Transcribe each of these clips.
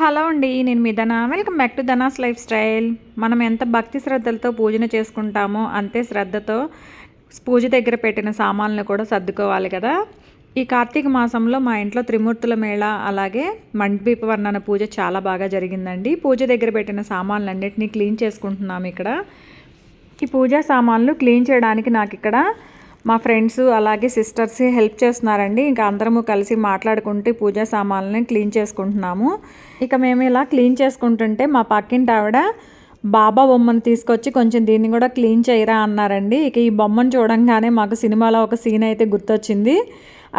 Hello అండి నేను మీ Dhana. Welcome back to Dhana's lifestyle. మనం ఎంత భక్తి శ్రద్ధలతో పూజన చేసుకుంటామో అంతే శ్రద్ధతో పూజ దగ్గర పెట్టిన సామాన్లు కూడా సర్దుకోవాలి కదా. ఈ కార్తీక మాసంలో మా ఇంట్లో త్రిమూర్తుల మేళ అలాగే మండపీప వర్ణన పూజ చాలా బాగా జరిగిందండి. పూజ దగ్గర పెట్టిన సామాన్లన్నింటినీ క్లీన్ చేసుకుంటున్నాము ఇక్కడ. ఈ పూజా సామాన్లు క్లీన్ చేయడానికి నాకు ఇక్కడ మా ఫ్రెండ్స్ అలాగే సిస్టర్స్ హెల్ప్ చేస్తున్నారండి. ఇంకా అందరము కలిసి మాట్లాడుకుంటూ పూజా సామాన్లని క్లీన్ చేసుకుంటున్నాము. ఇక మేము ఇలా క్లీన్ చేసుకుంటుంటే మా పక్కింటి ఆవిడ బాబా బొమ్మను తీసుకొచ్చి కొంచెం దీన్ని కూడా క్లీన్ చేయరా అన్నారండి. ఇక ఈ బొమ్మను చూడంగానే మాకు సినిమాలో ఒక సీన్ అయితే గుర్తొచ్చింది.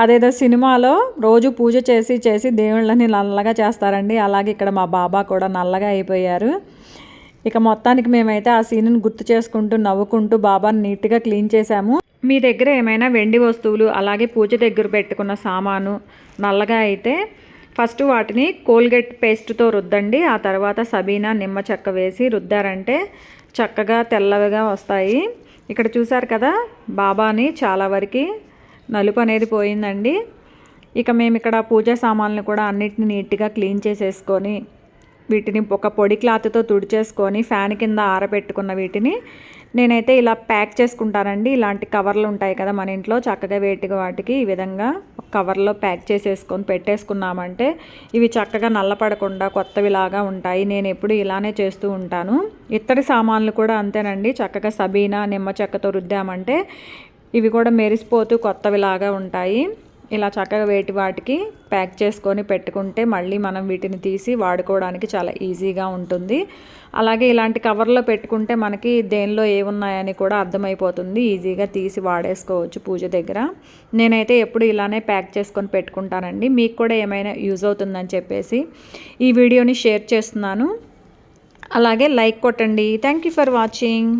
అదేదో సినిమాలో రోజు పూజ చేసి చేసి దేవుళ్ళని నల్లగా చేస్తారండి. అలాగే ఇక్కడ మా బాబా కూడా నల్లగా అయిపోయారు. ఇక మొత్తానికి మేమైతే ఆ సీన్ని గుర్తు చేసుకుంటూ నవ్వుకుంటూ బాబాని నీట్గా క్లీన్ చేశాము. మీ దగ్గర ఏమైనా వెండి వస్తువులు అలాగే పూజ దగ్గర పెట్టుకున్న సామాను నల్లగా అయితే ఫస్ట్ వాటిని కోల్గేట్ పేస్ట్తో రుద్దండి. ఆ తర్వాత సబీనా నిమ్మ చెక్క వేసి రుద్దారంటే చక్కగా తెల్లవిగా వస్తాయి. ఇక్కడ చూసారు కదా బాబాని చాలా వరకు నలుపు అనేది పోయిందండి. ఇక మేము ఇక్కడ పూజా సామాన్లు కూడా అన్నిటిని నీట్గా క్లీన్ చేసేసుకొని వీటిని ఒక పొడి క్లాత్తో తుడిచేసుకొని ఫ్యాన్ కింద ఆరబెట్టుకున్న వీటిని నేనైతే ఇలా ప్యాక్ చేసుకుంటానండి. ఇలాంటి కవర్లు ఉంటాయి కదా మన ఇంట్లో. చక్కగా వేటిగా వాటికి ఈ విధంగా కవర్లో ప్యాక్ చేసేసుకొని పెట్టేసుకున్నామంటే ఇవి చక్కగా నల్లపడకుండా కొత్తవిలాగా ఉంటాయి. నేను ఎప్పుడు ఇలానే చేస్తూ ఉంటాను. ఇత్తడి సామాన్లు కూడా అంతేనండి. చక్కగా సబీనా నిమ్మ చెక్కతో రుద్దామంటే ఇవి కూడా మెరిసిపోతూ కొత్తవిలాగా ఉంటాయి. ఇలా చక్కగా వేటి వాటికి ప్యాక్ చేసుకొని పెట్టుకుంటే మళ్ళీ మనం వీటిని తీసి వాడుకోవడానికి చాలా ఈజీగా ఉంటుంది. అలాగే ఇలాంటి కవర్లో పెట్టుకుంటే మనకి దేనిలో ఏమున్నాయని కూడా అర్థమైపోతుంది. ఈజీగా తీసి వాడేసుకోవచ్చు పూజ దగ్గర. నేనైతే ఎప్పుడు ఇలానే ప్యాక్ చేసుకొని పెట్టుకుంటానండి. మీకు కూడా ఏమైనా యూజ్ అవుతుందని చెప్పేసి ఈ వీడియోని షేర్ చేస్తున్నాను. అలాగే లైక్ కొట్టండి. Thank you for watching